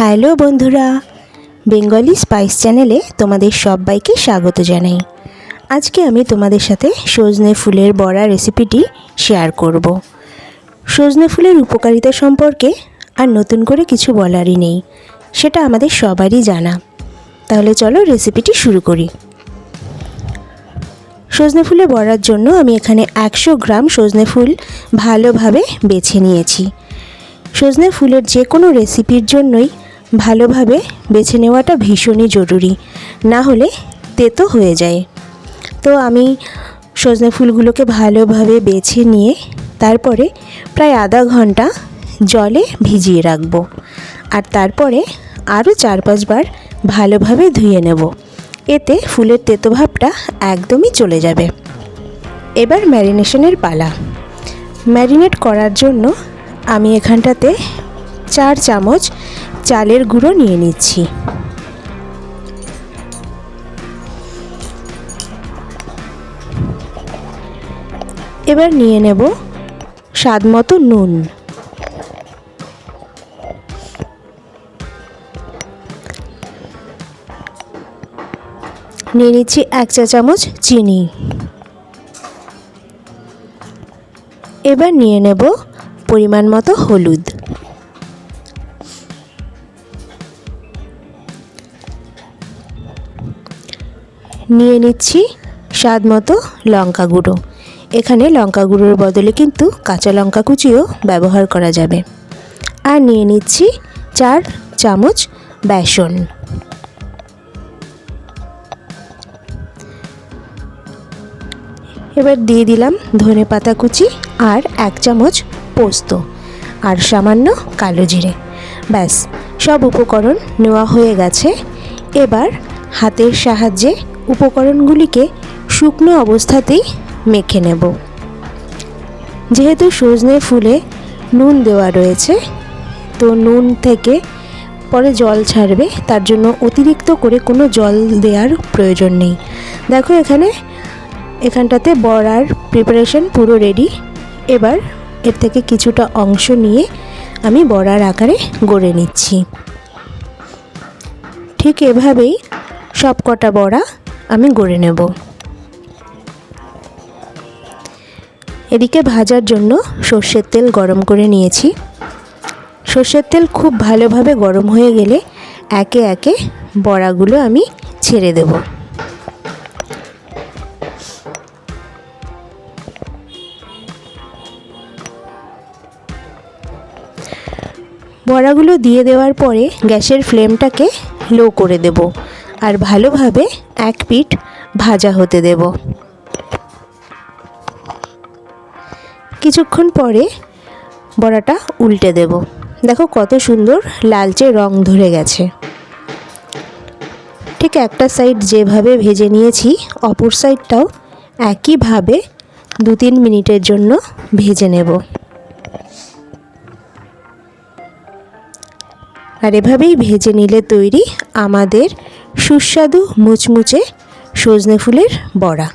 Hello বন্ধুরা, Bengali spice চ্যানেলে তোমাদের সবাইকে স্বাগত জানাই। আজকে আমি তোমাদের সাথে সজনে ফুলের বড়া রেসিপিটি শেয়ার করব। সজনে ফুলের উপকারিতা সম্পর্কে আর নতুন করে কিছু বলারই নেই, সেটা আমাদের সবারই জানা। তাহলে চলো রেসিপিটি শুরু করি। সজনে ফুলে বড়ার জন্য আমি এখানে একশো গ্রাম সজনে ফুল ভালোভাবে বেছে নিয়েছি। সজনে ফুলের যে কোনো রেসিপির জন্যই ভালোভাবে বেছে নেওয়াটা ভীষণই জরুরি। না হলে তেতো হয়ে যায়। তো আমি সজনে ফুলগুলোকে ভালোভাবে বেছে নিয়ে তারপরে প্রায় আধা ঘণ্টা জলে ভিজিয়ে রাখব। আর তারপরে আরও চার পাঁচবার ভালোভাবে ধুয়ে নেব। এতে ফুলের তেতো ভাবটা একদমই চলে যাবে। এবার ম্যারিনেশনের পালা। ম্যারিনেট করার জন্য আমি এখানটাতে চার চামচ চালের গুঁড়ো নিয়ে নিচ্ছি। এবার নিয়ে নেব স্বাদ মতো নুন। নিয়ে নিচ্ছি এক চা চামচ চিনি। এবার নিয়ে নেব পরিমাণ মতো হলুদ। নিয়ে নিচ্ছি স্বাদ মতো লঙ্কা গুঁড়ো। এখানে লঙ্কা গুঁড়োর বদলে কিন্তু কাঁচা লঙ্কা কুচিও ব্যবহার করা যাবে। আর নিয়ে নিচ্ছি চার চামচ বেসন। এবার দিয়ে দিলাম ধনে পাতা কুচি আর এক চামচ পোস্ত আর সামান্য কালো জিরে। ব্যাস, সব উপকরণ নেওয়া হয়ে গেছে। এবার হাতের সাহায্যে উপকরণগুলিকে শুকনো অবস্থাতেই মেখে নেব। যেহেতু সজনে ফুলে নুন দেওয়া রয়েছে, তো নুন থেকে পরে জল ছাড়বে, তার জন্য অতিরিক্ত করে কোনো জল দেওয়ার প্রয়োজন নেই। দেখো এখানে, এখানটাতে বড়ার প্রিপারেশন পুরো রেডি এবার এর থেকে কিছুটা অংশ নিয়ে আমি বড়ার আকারে গড়ে নিচ্ছি। ঠিক এভাবেই সব কটা বড়া আমি গড়ে নেব। এদিকে ভাজার জন্য সর্ষের তেল গরম করে নিয়েছি। সর্ষের তেল খুব ভালোভাবে গরম হয়ে গেলে একে একে বড়াগুলো আমি ছেড়ে দেবো। বড়াগুলো দিয়ে দেওয়ার পরে গ্যাসের ফ্লেমটাকে লো করে দেব। আর ভালোভাবে এক পিঠ ভাজা হতে দেব। কিছুক্ষণ পরে বড়াটা উল্টে দেব। দেখো কত সুন্দর লালচে রং ধরে গেছে। ঠিক একটা সাইড যেভাবে ভেজে নিয়েছি, অপর সাইডটাও একইভাবে দু তিন মিনিটের জন্য ভেজে নেব। আর এভাবেই ভেজে নিলে তৈরি আমাদের সুস্বাদু মুচমুচে সজনে ফুলের বড়া।